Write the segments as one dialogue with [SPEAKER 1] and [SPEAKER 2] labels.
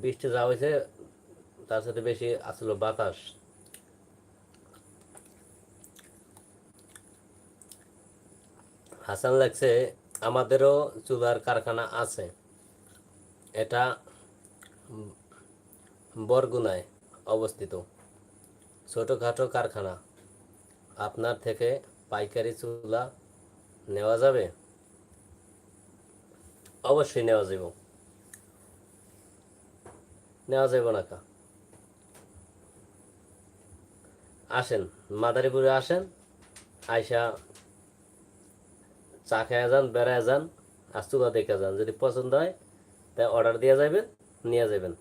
[SPEAKER 1] বৃষ্টি যা হয়েছে, তার সাথে বেশি আসলো বাতাস। হাসান লাগছে, আমাদেরও চুলার কারখানা আছে। এটা বরগুনায় অবস্থিত। ছোটোখাটো কারখানা। আপনার থেকে পাইকারি চুলা নেওয়া যাবে? অবশ্যই নেওয়া যাব। নেওয়া যাবে না কা। আসেন, মাদারীপুরে আসেন, আইসা চা খেয়ে যান, বেড়ায় যান, আর চুলা দেখে যান। যদি পছন্দ হয় তাই অর্ডার দিয়ে যাবেন নিয়ে যাবেন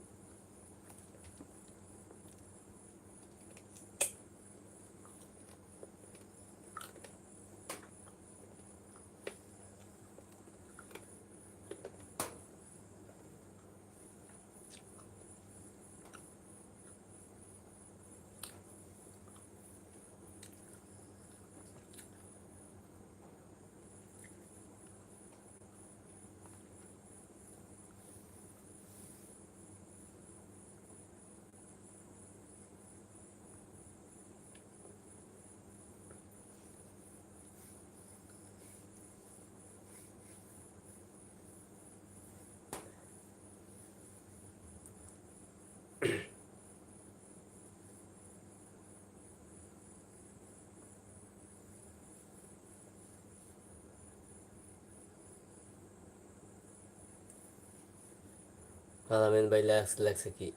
[SPEAKER 1] আলামিন ভাই লেখ লেখছে কি?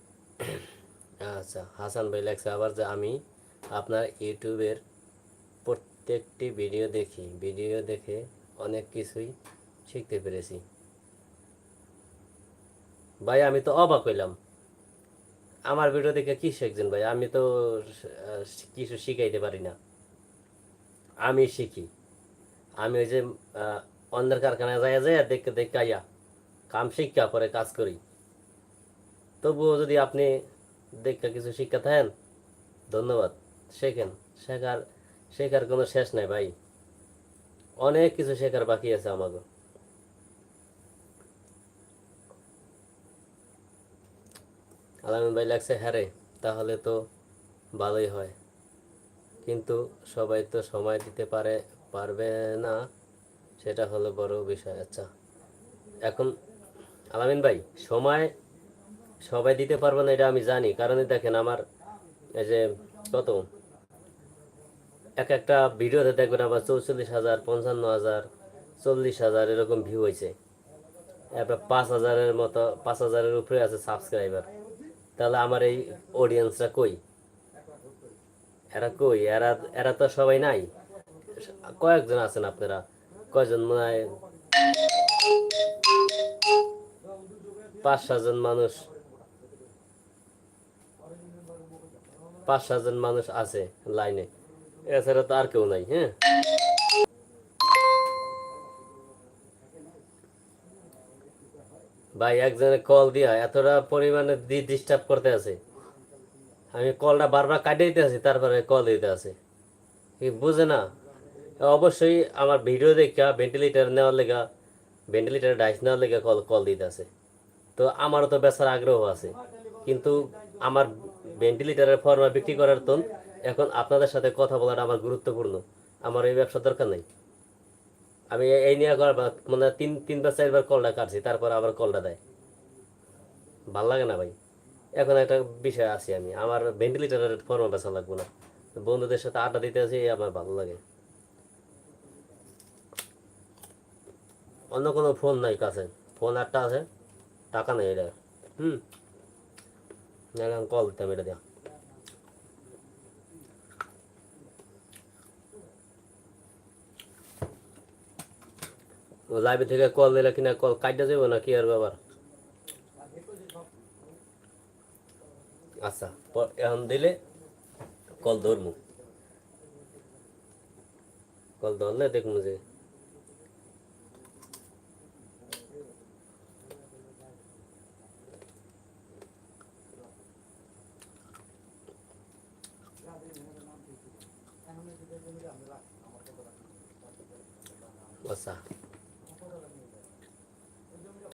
[SPEAKER 1] আচ্ছা হাসান ভাই লেখছে আবার যে আমি আপনার ইউটিউবের প্রত্যেকটি ভিডিও দেখি ভিডিও দেখে অনেক কিছুই শিখতে পেরেছি। ভাই আমি তো অবাক হইলাম। আমার ভিডিও দেখে কি শিখছেন ভাই? আমি তো কিছু শিখাইতে পারি না। আমি শিখি। আমি ওই যে আহ, অন্যের কারখানায় যাইয়া যাইয়া দেখে দেখে আইয়া কাম শিক্ষা পরে কাজ করি। তবুও যদি আপনি দেখে কিছু শিক্ষা থাকেন ধন্যবাদ। শেখেন। শেখার শেখার কোনো শেষ নাই ভাই। অনেক কিছু শেখার বাকি আছে আমাকে আলামিন ভাই লাগছে হ্যাঁ রে, তাহলে তো ভালোই হয়। কিন্তু সবাই তো সময় দিতে পারে পারবে না সেটা হলো বড় বিষয়। আচ্ছা এখন আলামিন ভাই সময় সবাই দিতে পারব না, এটা আমি জানি। কারণ দেখেন আমার, এই যে কত? এক একটা ভিডিওতে দেখবেন আবার চৌচল্লিশ হাজার, পঞ্চান্ন হাজার, চল্লিশ হাজার এরকম ভিউ হয়েছে। এরপর পাঁচ হাজারের মতো, পাঁচ হাজারের উপরে আছে সাবস্ক্রাইবার তাহলে আমার এই অডিয়েন্সরা কই? এরা কই? এরা এরা তো সবাই নাই। কয়েকজন আছেন আপনারা? কয়জন মনে হয়? পাঁচ, সাতজন মানুষ। পাঁচ সাতজন মানুষ আছে লাইনে। এছাড়া তো আর কেউ নাই হ্যাঁ? ভাই, একজনে কল দিয়া এতটা পরিমাণে ডিস্টার্ব করতে আছে। আমি কলটা বারবার কাটিয়ে দিতে আছি, তারপরে কল দিতে আছে। কি বুঝে না? অবশ্যই আমার ভিডিও দেখা ভেন্টিলেটার নেওয়ার লেগা ভেন্টিলেটার ডাইস নেওয়ার লেগা কল কল দিতে আছে। তো আমারও তো বেচার আগ্রহ আছে। কিন্তু আমার ভেন্টিলেটারের ফর্মা বিক্রি করার তো এখন আপনাদের সাথে কথা বলাটা আমার গুরুত্বপূর্ণ। আমার এই ব্যবসার দরকার নেই। আমি এই নিয়ে করার মানে তিন, তিনবার, চারবার কলটা কাটছি, তারপর আবার কলটা দেয়। ভালো লাগে না ভাই। এখন একটা বিষয় আছি আমি। আমার ভেন্টিলেটারের ফর্মা বেচা লাগবো না। বন্ধুদের সাথে আড্ডা দিতে আছি আমার ভালো লাগে। অন্য কোনো ফোন নাই কাছে। ফোন একটা আছে। টাকা নেই এটা। হুম। নাহলে কল দিতাম এটা দিয়া লাইভে থেকে কল দিলে কিনা কল কাটতে যাব না কি আর ব্যাপার আচ্ছা এখন দিলে কল ধরমু। কল ধরলে দেখব যে 我操